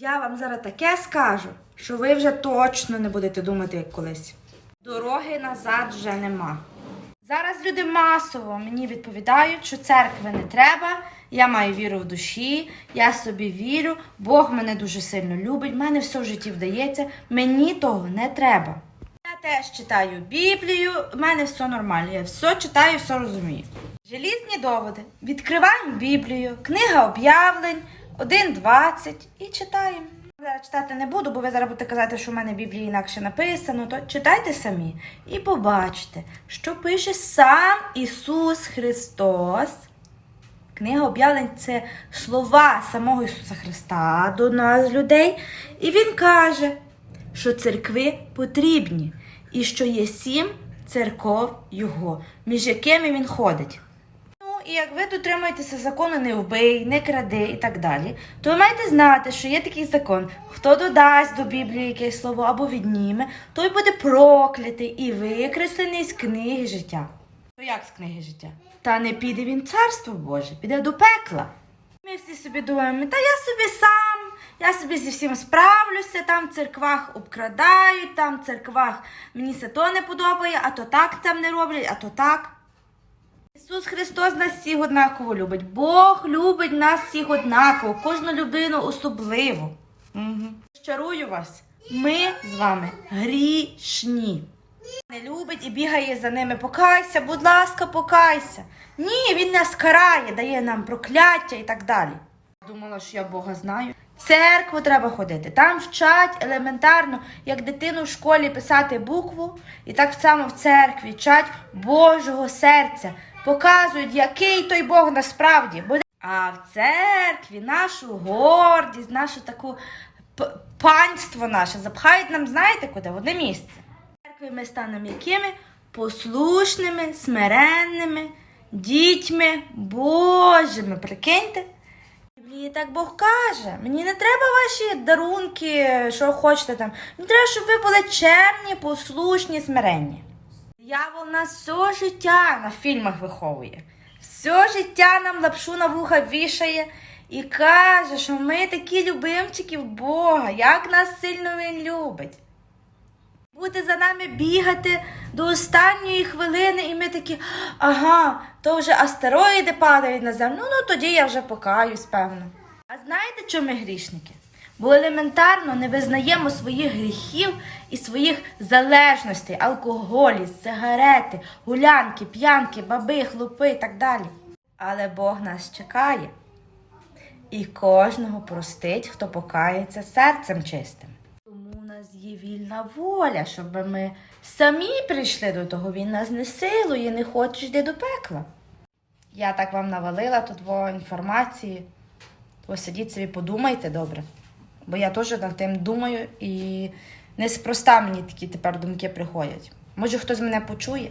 Я вам зараз таке скажу, що ви вже точно не будете думати, як колись. Дороги назад вже нема. Зараз люди масово мені відповідають, що церкви не треба, я маю віру в душі, я собі вірю, Бог мене дуже сильно любить, мене все в житті вдається, мені того не треба. Я теж читаю Біблію, в мене все нормально, я все читаю, все розумію. Желізні доводи. Відкриваємо Біблію, книга об'явлень, 1.20 і читаємо. Зараз читати не буду, бо ви зараз будете казати, що в мене в Біблії інакше написано, то читайте самі і побачите, що пише сам Ісус Христос. Книга об'явлень це слова самого Ісуса Христа до нас, людей. І Він каже, що церкви потрібні, і що є сім церков Його, між якими він ходить. І як ви дотримуєтеся закону не вбий, не кради і так далі, то ви маєте знати, що є такий закон: хто додасть до Біблії якесь слово або відніме, той буде проклятий і викреслений з книги життя. То як з книги життя? Та не піде він царство Боже, піде до пекла. Ми всі собі думаємо, та я собі сам, я собі зі всім справлюся, там в церквах обкрадають, там в церквах мені це то не подобає, а то так там не роблять, а то так. Ісус Христос нас всіх однаково любить. Бог любить нас всіх однаково, кожну людину особливо. Угу. Щарую вас, ми з вами грішні. Не любить і бігає за ними. Покайся, будь ласка, покайся. Ні, він нас карає, дає нам прокляття і так далі. Думала, що я Бога знаю. Церкву треба ходити. Там вчать елементарно, як дитину в школі писати букву, і так само в церкві вчать Божого серця. Показують, який той Бог насправді. А в церкві нашу гордість, нашу таку панство наше запхають нам, знаєте куди? В одне місце. В церкві ми станемо якими? Послушними, смиренними, дітьми Божими. Прикиньте? Біблії так Бог каже. Мені не треба ваші дарунки, що хочете там. Мені треба, щоб ви були чемні, послушні, смиренні. Диявол нас все життя на фільмах виховує. Все життя нам лапшу на вуха вішає і каже, що ми такі любимчики в Бога, як нас сильно він любить. Буде за нами бігати до останньої хвилини, і ми такі, ага, то вже астероїди падають на землю, ну тоді я вже покаюсь, певно. А знаєте, чому ми грішники? Бо елементарно не визнаємо своїх гріхів і своїх залежностей, алкоголі, сигарети, гулянки, п'янки, баби, хлопи і так далі. Але Бог нас чекає і кожного простить, хто покається серцем чистим. Тому у нас є вільна воля, щоб ми самі прийшли до того. Він нас не силує, не хоче йти до пекла. Я так вам навалила тут інформації. Ви сидіть собі, подумайте добре. Бо я теж над тим думаю і неспроста мені такі тепер думки приходять. Може, хтось мене почує.